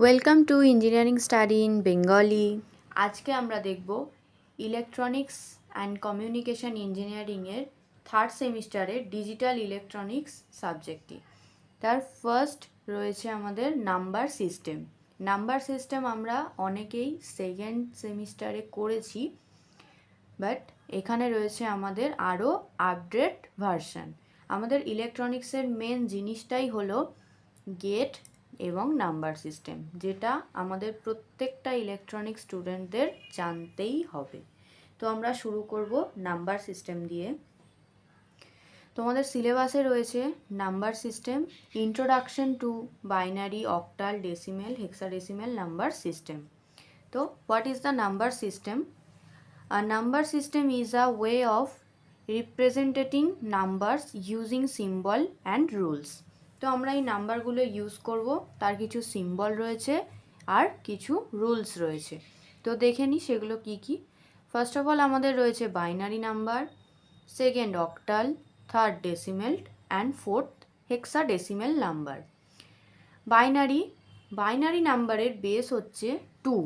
Welcome to engineering study in Bengali আজকে আমরা দেখব ইলেকট্রনিক্স অ্যান্ড কমিউনিকেশন ইঞ্জিনিয়ারিংয়ের থার্ড সেমিস্টারের ডিজিটাল ইলেকট্রনিক্স সাবজেক্টটি তার ফার্স্ট রয়েছে আমাদের নাম্বার সিস্টেম নাম্বার সিস্টেম আমরা অনেকেই সেকেন্ড সেমিস্টারে করেছি বাট এখানে রয়েছে আমাদের আরও আপডেট ভার্সন আমাদের ইলেকট্রনিক্সের মেন জিনিসটাই হলো গেট এবং নাম্বার সিস্টেম, যেটা আমাদের প্রত্যেকটা ইলেকট্রনিক স্টুডেন্টদের জানতেই হবে। তো আমরা শুরু করব নাম্বার সিস্টেম দিয়ে। তোমাদের সিলেবাসে রয়েছে number system introduction to binary octal decimal hexadecimal number system. তো what is the number system? A number system is a way of representing numbers using symbol and rules. তো আমরা এই নাম্বারগুলো ইউজ করব। তার কিছু সিম্বল রয়েছে আর কিছু রুলস রয়েছে। তো দেখে নিই সেগুলো কি কি। ফার্স্ট অফ অল আমাদের রয়েছে binary number second octal third decimal and fourth hexadecimal number binary binary নাম্বারের বেস হচ্ছে টু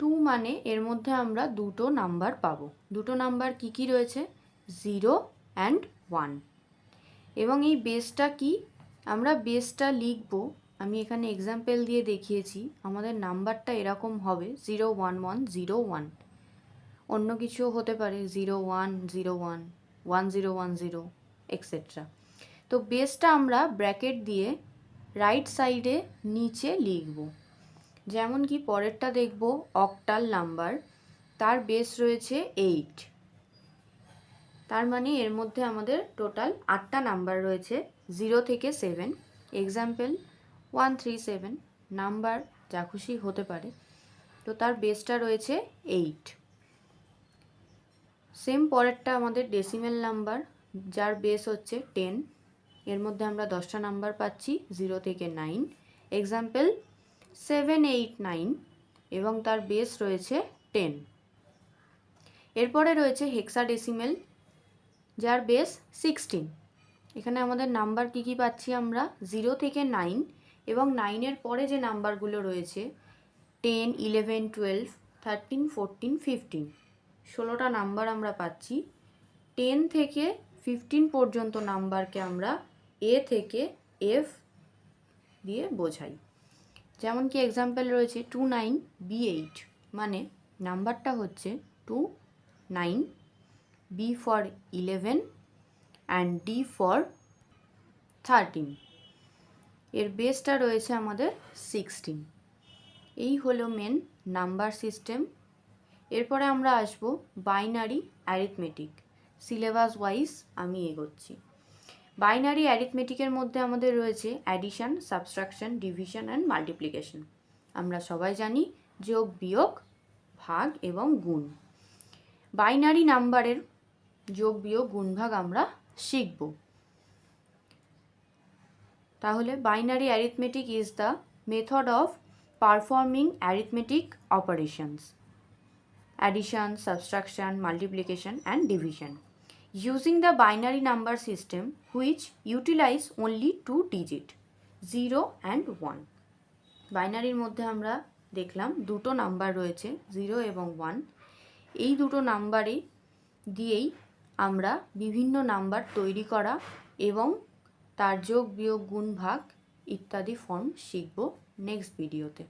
টু মানে এর মধ্যে আমরা দুটো নাম্বার পাবো। দুটো নাম্বার কি কি রয়েছে? জিরো অ্যান্ড ওয়ান এবং এই বেসটা কি? আমরা বেসটা লিখব। আমি এখানে এক্সাম্পল দিয়ে দেখিয়েছি। আমাদের নাম্বারটা এরকম হবে zero one one zero one অন্য কিছুও হতে পারে zero one zero one one zero one zero etcetera তো বেসটা আমরা ব্র্যাকেট দিয়ে রাইট সাইডে নিচে লিখব। যেমন কি পরেরটা দেখব অক্টাল নাম্বার তার বেস রয়েছে এইট তার মানে এর মধ্যে আমাদের টোটাল আটটা নাম্বার রয়েছে জিরো থেকে seven example one three seven number যা খুশি হতে পারে। তো তার বেসটা রয়েছে এইট সেম পরেরটা আমাদের ডেসিমেল নাম্বার যার বেস হচ্ছে টেন এর মধ্যে আমরা দশটা নাম্বার পাচ্ছি জিরো থেকে nine example seven eight nine এবং তার বেস রয়েছে টেন এরপরে রয়েছে হেক্সাডেসিমেল যার বেস সিক্সটিন। এখানে আমাদের নাম্বার কী কী পাচ্ছি আমরা? জিরো থেকে নাইন এবং নাইনের পরে যে নাম্বারগুলো রয়েছে, ten, eleven, twelve, thirteen, fourteen, fifteen, ষোলোটা নাম্বার আমরা পাচ্ছি। টেন থেকে ফিফটিন পর্যন্ত নাম্বারকে আমরা এ থেকে এফ দিয়ে বোঝাই। যেমন কি এক্সাম্পল রয়েছে, টু নাইন বি এইট মানে নাম্বারটা হচ্ছে two nine B for eleven and D for thirteen এর বেসটা রয়েছে আমাদের সিক্সটিন এই হলো মেন নাম্বার সিস্টেম এরপরে আমরা আসব বাইনারি অ্যারিথমেটিক সিলেবাস ওয়াইজ আমি এগোচ্ছি। বাইনারি অ্যারিথমেটিকের মধ্যে আমাদের রয়েছে addition subtraction division and multiplication আমরা সবাই জানি যোগ বিয়োগ ভাগ এবং গুণ। বাইনারি নাম্বারের যোগ, বিয়োগ গুণ ভাগ আমরা শিখব। তাহলে binary arithmetic is the method of performing arithmetic operations addition subtraction multiplication and division using the binary number system which utilize only two digit 0 and 1 বাইনারির মধ্যে আমরা দেখলাম দুটো নাম্বার রয়েছে জিরো এবং ওয়ান এই দুটো নাম্বারে দিয়েই আমরা বিভিন্ন নাম্বার তৈরি করা এবং তার যোগ বিয়োগ গুণ ভাগ ইত্যাদি ফর্ম শিখব নেক্সট ভিডিওতে